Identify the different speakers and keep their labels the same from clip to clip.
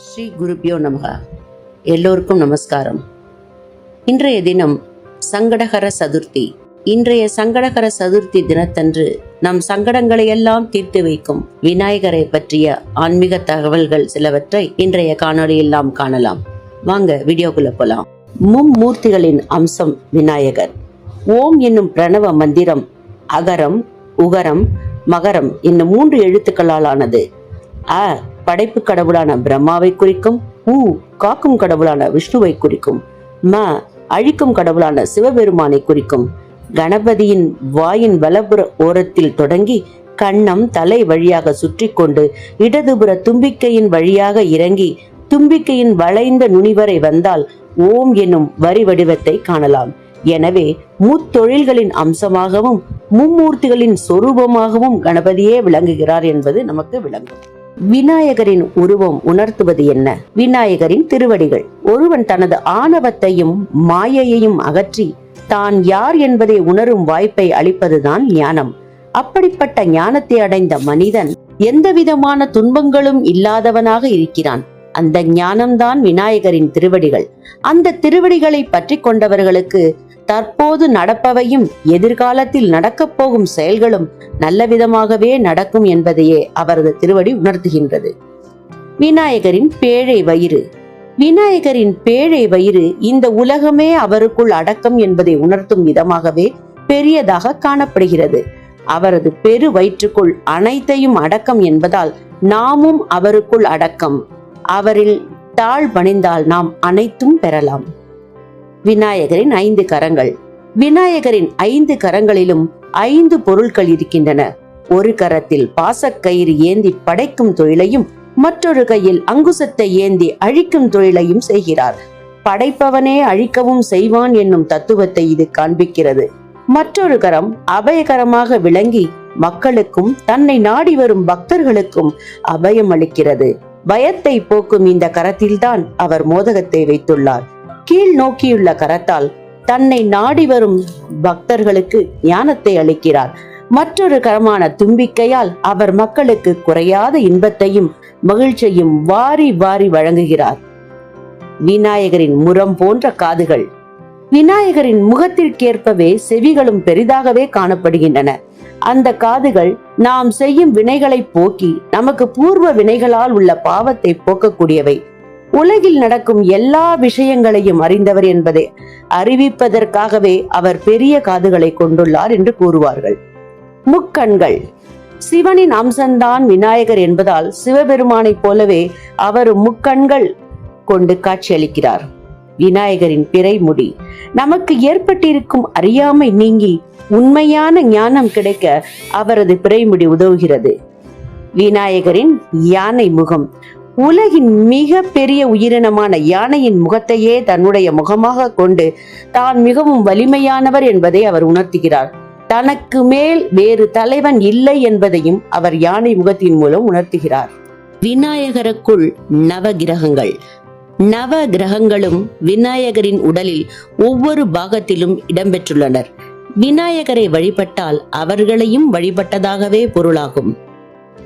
Speaker 1: ஸ்ரீ குருபியோ நமகா. எல்லோருக்கும் நமஸ்காரம். இன்றைய தினம் சங்கடகர சதுர்த்தி. இன்றைய சங்கடகர சதுர்த்தி தினத்தன்று நம் சங்கடங்களை எல்லாம் தீர்த்து வைக்கும் விநாயகரை பற்றிய ஆன்மீக தகவல்கள் சிலவற்றை இன்றைய காணொலியில் நாம் காணலாம். வாங்க வீடியோக்குள்ள போலாம். மும்மூர்த்திகளின் அம்சம் விநாயகர். ஓம் என்னும் பிரணவ மந்திரம் அகரம் உகரம் மகரம் என்னும் மூன்று எழுத்துக்களால் ஆனது அ படைப்பு கடவுளான பிரம்மாவை குறிக்கும் ஊ காக்கும் கடவுளான விஷ்ணுவை குறிக்கும் ம அழிக்கும் கடவுளான சிவபெருமானை குறிக்கும். கணபதியின் வாயின் வலப்புற ஓரத்தில் தொடங்கி கண்ணம் தலை வழியாக சுற்றி கொண்டு இடதுபுற தும்பிக்கையின் வழியாக இறங்கி தும்பிக்கையின் வளைந்த நுனிவரை வந்தால் ஓம் என்னும் வரி வடிவத்தை காணலாம். எனவே முத்தொழில்களின் அம்சமாகவும் மும்மூர்த்திகளின் சொரூபமாகவும் கணபதியே விளங்குகிறார் என்பது நமக்கு விளங்கும். விநாயகரின் உருவம் உணர்த்துவது என்ன? விநாயகரின் திருவடிகள். ஒருவன் தனது ஆணவத்தையும் மாயையையும் அகற்றி தான் யார் என்பதை உணரும் வாய்ப்பை அளிப்பதுதான் ஞானம். அப்படிப்பட்ட ஞானத்தை அடைந்த மனிதன் எந்தவிதமான துன்பங்களும் இல்லாதவனாக இருக்கிறான். அந்த ஞானம்தான் விநாயகரின் திருவடிகள். அந்த திருவடிகளை பற்றி கொண்டவர்களுக்கு தற்போது நடப்பவையும் எதிர்காலத்தில் நடக்கப் போகும் செயல்களும் நல்ல விதமாகவே நடக்கும் என்பதையே அவரது திருவடி உணர்த்துகின்றது. விநாயகரின் பேழை வயிறு. விநாயகரின் பேழை வயிறு இந்த உலகமே அவருக்குள் அடக்கம் என்பதை உணர்த்தும் விதமாகவே பெரியதாக காணப்படுகிறது. அவரது பெரு வயிற்றுக்குள் அனைத்தையும் அடக்கம் என்பதால் நாமும் அவருக்குள் அடக்கம். அவரில் தாழ் பணிந்தால் நாம் அனைத்தும் பெறலாம். விநாயகரின் ஐந்து கரங்கள். விநாயகரின் ஐந்து கரங்களிலும் ஐந்து பொருட்கள் இருக்கின்றன. ஒரு கரத்தில் பாசக்கயிறு ஏந்தி படைக்கும் தொழிலையும் மற்றொரு கையில் அங்குசத்தை ஏந்தி அழிக்கும் தொழிலையும் செய்கிறார். படைப்பவனே அழிக்கவும் செய்வான் என்னும் தத்துவத்தை இது காண்பிக்கிறது. மற்றொரு கரம் அபயகரமாக விளங்கி மக்களுக்கும் தன்னை நாடி வரும் பக்தர்களுக்கும் அபயம் அளிக்கிறது. பயத்தை போக்கும் இந்த கரத்தில்தான் அவர் மோதகத்தை வைத்துள்ளார். கீழ் நோக்கியுள்ள கரத்தால் தன்னை நாடி வரும் பக்தர்களுக்கு ஞானத்தை அளிக்கிறார். மற்றொரு கரமான தும்பிக்கையால் அவர் மக்களுக்கு குறையாத இன்பத்தையும் மகிழ்ச்சியையும் வாரி வாரி வழங்குகிறார். விநாயகரின் முரம் போன்ற காதுகள். விநாயகரின் முகத்திற்கேற்பவே செவிகளும் பெரிதாகவே காணப்படுகின்றன. அந்த காதுகள் நாம் செய்யும் வினைகளை போக்கி நமக்கு பூர்வ வினைகளால் உள்ள பாவத்தை போக்கக்கூடியவை. உலகில் நடக்கும் எல்லா விஷயங்களையும் அறிந்தவர் என்பதை. அறிவிப்பதற்காகவே அவர் பெரிய காதுகளை கொண்டுள்ளார் என்று கூறுவார்கள். முக்கண்கள். சிவனின் அம்சம்தான் விநாயகர் என்பதால் சிவபெருமானைப் போலவே அவர் முக்கண்கள் கொண்டு காட்சியளிக்கிறார். விநாயகரின் பிறைமுடி. நமக்கு ஏற்பட்டிருக்கும் அறியாமை நீங்கி உண்மையான ஞானம் கிடைக்க அவரது பிறைமுடி உதவுகிறது. விநாயகரின் யானை முகம் உலகின் மிக பெரிய உயிரினமான யானையின் முகத்தையே தன்னுடைய முகமாக கொண்டு தான் மிகவும் வலிமையானவர் என்பதை அவர் உணர்த்துகிறார். தனக்கு மேல் வேறு தலைவன் இல்லை என்பதையும் அவர் யானை முகத்தின் மூலம் உணர்த்துகிறார். விநாயகருக்குள் நவகிரகங்கள். நவ கிரகங்களும் விநாயகரின் உடலில் ஒவ்வொரு பாகத்திலும் இடம்பெற்றுள்ளனர். விநாயகரை வழிபட்டால் அவர்களையும் வழிபட்டதாகவே பொருளாகும்.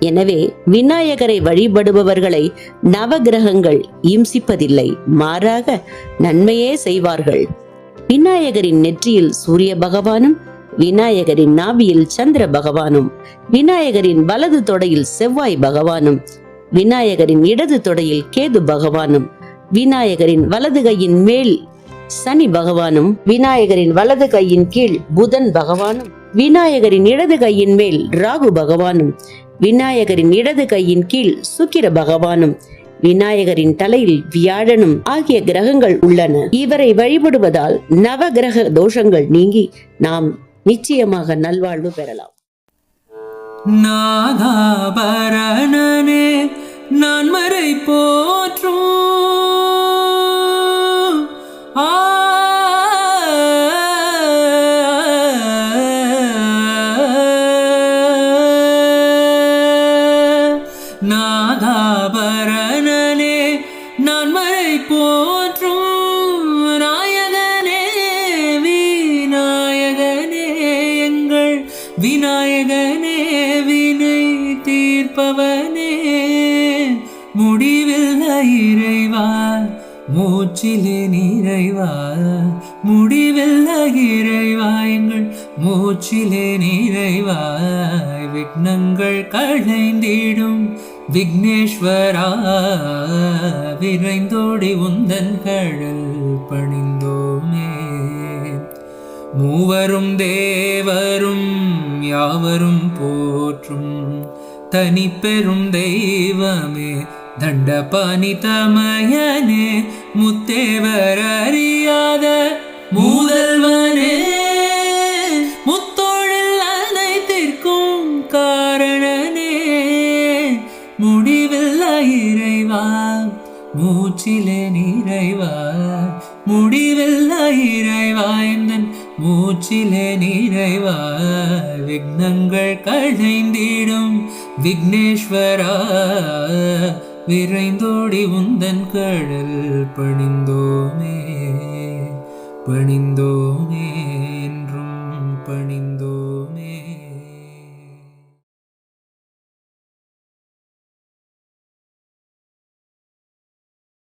Speaker 1: எனவே விநாயகரை வழிபடுபவர்களை நவகிரகங்கள் இம்சிப்பதில்லை மாறாக நன்மையே செய்வார்கள். விநாயகரின் நெற்றியில் சூரிய பகவானும் விநாயகரின் நாபியில் சந்திர பகவானும் விநாயகரின் வலது தொடையில் செவ்வாய் பகவானும் விநாயகரின் இடது தொடையில் கேது பகவானும் விநாயகரின் வலது கையின் மேல் சனி பகவானும் விநாயகரின் வலது கையின் கீழ் புதன் பகவானும் விநாயகரின் இடது கையின் மேல் ராகு பகவானும் விநாயகரின் இடது கையின் கீழ் சுக்கிர பகவானும் விநாயகரின் தலையில் வியாழனும் ஆகிய கிரகங்கள் உள்ளன. இவரை வழிபடுவதால் நவ கிரக தோஷங்கள் நீங்கி நாம் நிச்சயமாக நல்வாழ்வு பெறலாம்.
Speaker 2: நாதாபரணனே நான் மறை போற்றும் நாதாபரணனே நான் மறை போற்றும் நாயகனே விநாயகனே எங்கள் விநாயகனே வினை தீர்ப்பவனே. முடிவில் இறைவா மூச்சிலே நிறைவா முடிவில்ல இறைவா எங்கள் மூச்சிலே நிறைவாய் விக்னங்கள் களைந்திடும் விக்னேஸ்வரா விரைந்தோடி உந்தன் கழல் பணிந்தோமே. மூவரும் தேவரும் யாவரும் போற்றும். தனி பெரும் தெய்வமே தண்டபாணி தமயனே முத்தேவர் அறியாத மூதல்வன் முடிவில்ல இறைவா மூச்சிலே நிறைவா முடிவில்ல இறைவா எந்தன் மூச்சிலே நிறைவா விக்னங்கள் களைந்திடும் விக்னேஸ்வரா விரைந்தோடி உந்தன் கடல் பணிந்தோமே பணிந்தோமே என்றும் பணிந்தோ